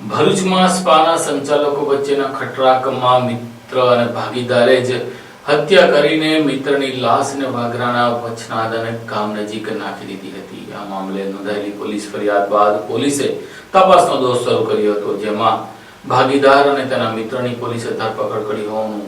ભરૂચમાં સ્પાના સંચાલકો વચ્ચેના ખટરાકમાં મિત્ર અને ભાગીદારે જ હત્યા કરીને મિત્રની લાશને વાગરાના વચનાદ અને ગામ નજીક નાખી દીધી હતી. આ મામલે નોંધાયેલી પોલીસ ફરિયાદ બાદ પોલીસે તપાસનો દોષ શરૂ કર્યો હતો, જેમાં ભાગીદાર અને તેના મિત્રની પોલીસે ધરપકડ કરી હોવાનું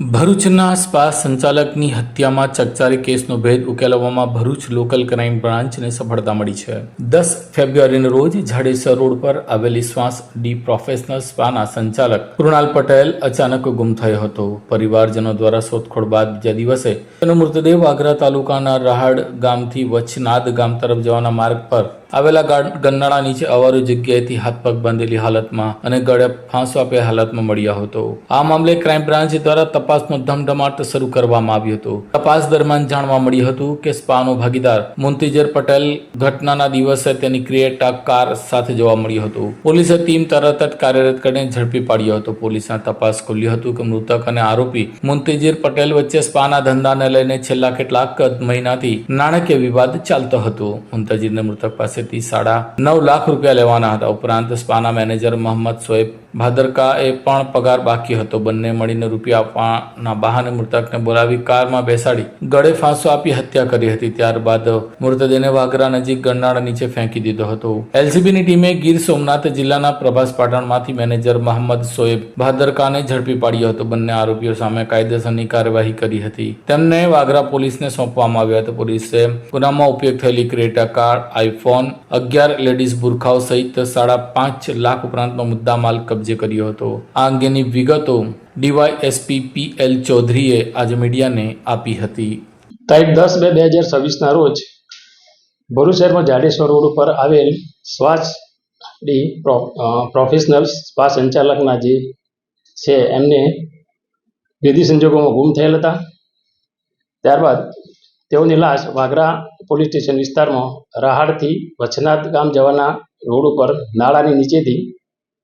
ભરૂચના સ્પા સંચાલકની હત્યામાં ચકચારી કેસનો ભેદ ઉકેલવામાં ભરૂચ લોકલ ક્રાઇમ બ્રાન્ચને સફળતા મળી છે. દસ ફેબ્રુઆરીના રોજ જાડેસર રોડ પર આવેલી શ્વાસ ડી પ્રોફેશનલ સ્પાના સંચાલક કૃણાલ પટેલ અચાનક ગુમ થયો હતો. પરિવારજનો દ્વારા શોધખોળ બાદ બીજા દિવસે તેનો મૃતદેહ આગ્રા તાલુકાના રહાડ ગામથી વચ્છનાદ ગામ તરફ જવાના માર્ગ પર આવેલા ગન્નાળા નીચે અવારું જગ્યાએથી હાથ પગ બાંધેલી હાલતમાં અને ગળે ફાંસો આપેલ હાલતમાં મળ્યા હતો. આ મામલે ક્રાઇમ બ્રાન્ચ દ્વારા તપાસનો ધમધમાટ શરૂ કરવામાં આવ્યો હતો. તપાસ દરમિયાન જાણવા મળ્યું હતું કે સ્પાનો ભાગીદાર મુંતીજર પટેલ ઘટનાના દિવસે તેની ક્રિએટા કાર સાથે જોવા મળ્યો હતો. પોલીસે ટીમ તરત જ કાર્યરત કરીને ઝડપી પાડ્યો હતો. પોલીસે તપાસ ખોલ્યો હતું કે મૃતક અને આરોપી મુંતીજર પટેલ વચ્ચે સ્પાના ધંધાને લઈને છેલ્લા કેટલાક મહિનાથી નાણાકીય વિવાદ ચાલતો હતો. મુંતાજીરને મૃતક પાસેથી સાડા નવ લાખ રૂપિયા લેવાના હતા. ઉપરાંત સ્પાના મેનેજર મોહમ્મદ શોએબ ભાદરકાએ પણ પગાર બાકી હતો. બંને મળીને રૂપિયા આપવાના બહાને મૃતકને બોલાવી કારમાં બેસાડી ગળે ફાંસો આપી હત્યા કરી હતી. ત્યારબાદ મૃતદેહને વાગરા નજીક ગરનાળા નીચે ફેંકી દીધો હતો. એલસીબીની ટીમે ગીર સોમનાથ જિલ્લાના પ્રભાસ પાટણમાંથી મેનેજર મોહમ્મદ સોએબ ભાદરકાને ઝડપી પાડ્યો હતો. બંને આરોપીઓ સામે કાયદેસરની કાર્યવાહી કરી હતી. તેમને વાગરા પોલીસને સોંપવામાં આવ્યા હતા. પોલીસે ગુનામાં ઉપયોગ થયેલી ક્રેટા કાર, આઈફોન અગિયાર લેડીઝ બુરખાઓ સહિત સાડા પાંચ લાખ ઉપરાંતનો મુદ્દામાલ કબજે કર્યો હતો. આ અંગેની વિગતો ડીવાયએસપી પી એલ ચૌધરીએ આજે મીડિયાને આપી હતી. તારીખ દસ બે બે હજાર છવ્વીસના રોજ ભરૂચ શહેરમાં જાડેશ્વર રોડ ઉપર આવેલ શ્વાસ ડી પ્રોફેશનલ સ્પા સંચાલકના જે છે એમને વિધિ સંજોગોમાં ગુમ થયેલ હતા. ત્યારબાદ તેઓની લાશ વાગરા પોલીસ સ્ટેશન વિસ્તારમાં રાહાડથી વચનાથ ગામ જવાના રોડ ઉપર નાળાની નીચેથી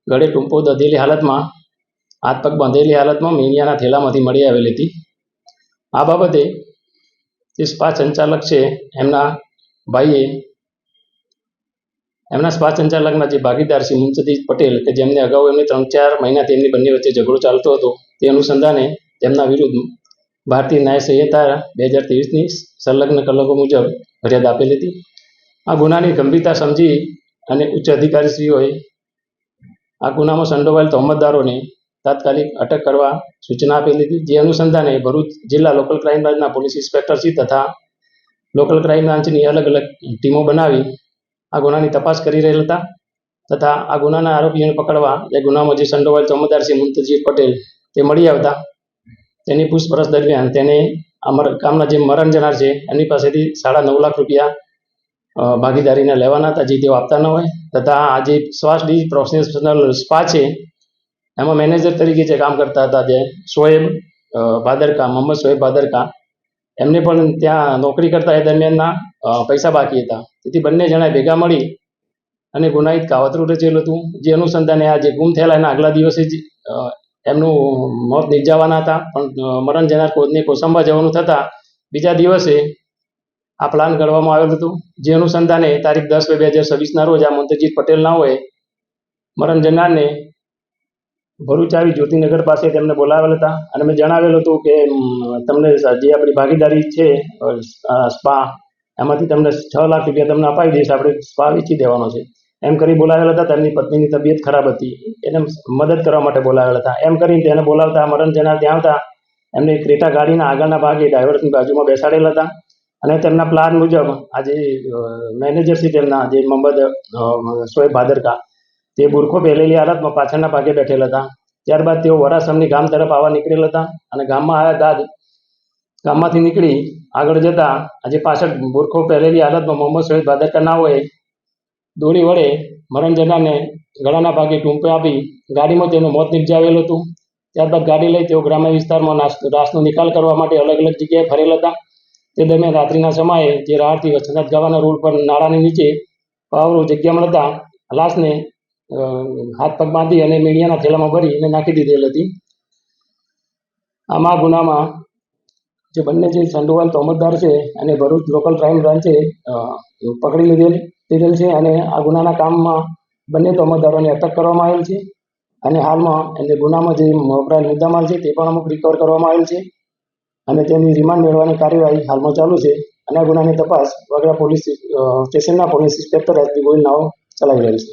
ગળે ટૂંપો દધેલી હાલતમાં, હાથ પગ બાંધેલી હાલતમાં મેનિયાના થેલામાંથી મળી આવેલી હતી. આ બાબતે જે સ્પા સંચાલક છે એમના ભાઈએ, એમના સ્પા સંચાલકના જે ભાગીદાર છે મુનસદી પટેલ કે જેમને અગાઉ એમને ત્રણ ચાર મહિનાથી એમની બંને વચ્ચે ઝઘડો ચાલતો હતો, તે અનુસંધાને તેમના વિરુદ્ધ ભારતીય ન્યાય સંહિતા બે હજાર ત્રેવીસની સંલગ્ન કલમો મુજબ ફરિયાદ આપેલી હતી. આ ગુનાની ગંભીરતા સમજી અને ઉચ્ચ અધિકારીશ્રીઓએ આ ગુનામાં સંડોવાયેલ તહોમતદારોને તાત્કાલિક અટક કરવા સૂચના આપેલી હતી, જે અનુસંધાને ભરૂચ જિલ્લા લોકલ ક્રાઇમ બ્રાન્ચના પોલીસ ઇન્સ્પેક્ટરશ્રી તથા લોકલ ક્રાઇમ બ્રાન્ચની અલગ અલગ ટીમો બનાવી આ ગુનાની તપાસ કરી રહેલ હતા તથા આ ગુનાના આરોપીઓને પકડવા એ ગુનામાં જે સંડોવાયેલ ચોમદાર મુંતજીર મુંતજી પટેલ તે મળી આવતા તેની પૂછપરછ દરમિયાન તેને અમર ગામના જે મરણ જનાર છે એની પાસેથી સાડા નવ લાખ રૂપિયા ભાગીદારીના લેવાના હતા, જે તેઓ આપતા ન હોય. તથા આ જે શ્વાસ ડી પ્રોફેશનલ સ્પા છે, એમાં મેનેજર તરીકે જે કામ કરતા હતા જે શોએબ ભાદરકા, મોહમ્મદ શોએબ ભાદરકા, એમને પણ ત્યાં નોકરી કરતા એ દરમિયાનના પૈસા બાકી હતા. તેથી બંને જણા ભેગા મળી અને ગુનાહિત કાવતરું રચેલું હતું. જે અનુસંધાને આ જે ગુમ થયેલા એના આગલા દિવસે જ એમનું મોત નિપજાવવાના હતા, પણ મરણ જનાર કોદને કોસંબા જવાનું થતાં, બીજા દિવસે આ પ્લાન ઘડવામાં આવેલું હતું. જે અનુસંધાને તારીખ દસ બે બે હજાર છવ્વીસના રોજ આ મંત્રજીત પટેલના હોય, મરણ જનારને ભરૂચ આવી જ્યોતિનગર પાસે તેમને બોલાવેલ હતા. અને મેં જણાવેલું હતું કે તમને જે આપણી ભાગીદારી છે સ્પા, એમાંથી તમને છ લાખ રૂપિયા તમને અપાવી દઈશ. આપણે સ્પા વેચી દેવાનો છે. એમ કરી બોલાવેલા હતા, તેમની પત્નીની તબિયત ખરાબ હતી. એને મદદ કરવા માટે બોલાવેલા હતા. એમ કરીને તેને બોલાવતા, મરણ જનાર ત્યાં હતા એમને ક્રેટા ગાડીના આગળના ભાગે ડ્રાઈવરની બાજુમાં બેસાડેલા હતા. અને તેમના પ્લાન મુજબ આજે મેનેજર છે તેમના, જે મોહમ્મદ સોએબ ભાદરકા, તે બુરખો પહેરેલી હાલતમાં પાછળના ભાગે બેઠેલા હતા. ત્યારબાદ તેઓ વરાસમની ગામ તરફ આવવા નીકળેલા હતા અને ગામમાં આવ્યા બાદ ગામમાંથી નીકળી આગળ જતા આજે પાછળ બુરખો પહેરેલી હાલતમાં મોહમ્મદ શોએબ ભાદરકા ના હોય દોડી વડે મરણ જનારને ગળાના ભાગે ટૂંપે આપી ગાડીમાં તેનું મોત નિપજાવેલું હતું. ત્યારબાદ ગાડી લઈ તેઓ ગ્રામ્ય વિસ્તારમાં રાસનો નિકાલ કરવા માટે અલગ અલગ જગ્યાએ ફરેલ હતા. તે દરમિયાન રાત્રિના સમયે જે રાહડથી વચનાથ ગાવાના રોડ પર નાળાની નીચે પાવરો જગ્યા મળતા લાશને હાથ પગ બાંધી અને મીડિયાના થેલામાં ભરી અને નાખી દીધેલ હતી. આમાં ગુનામાં જે બંને જે સંડોવાલ તોમતદાર છે અને ભરૂચ લોકલ ક્રાઇમ બ્રાન્ચે પકડી લીધેલ. લીધેલ છે અને આ ગુનાના કામમાં બંને તોમતદારોને અટક કરવામાં આવેલ છે અને હાલમાં એમને ગુનામાં જે વપરાયેલ મુદ્દામાલ છે તે પણ અમુક રિકવર કરવામાં આવેલ છે અને તેની રિમાન્ડ મેળવવાની કાર્યવાહી હાલમાં ચાલુ છે અને આ ગુનાની તપાસ વગડા પોલીસ સ્ટેશનના police inspector S B Gohil નાઓ ચલાવી રહેલ છે.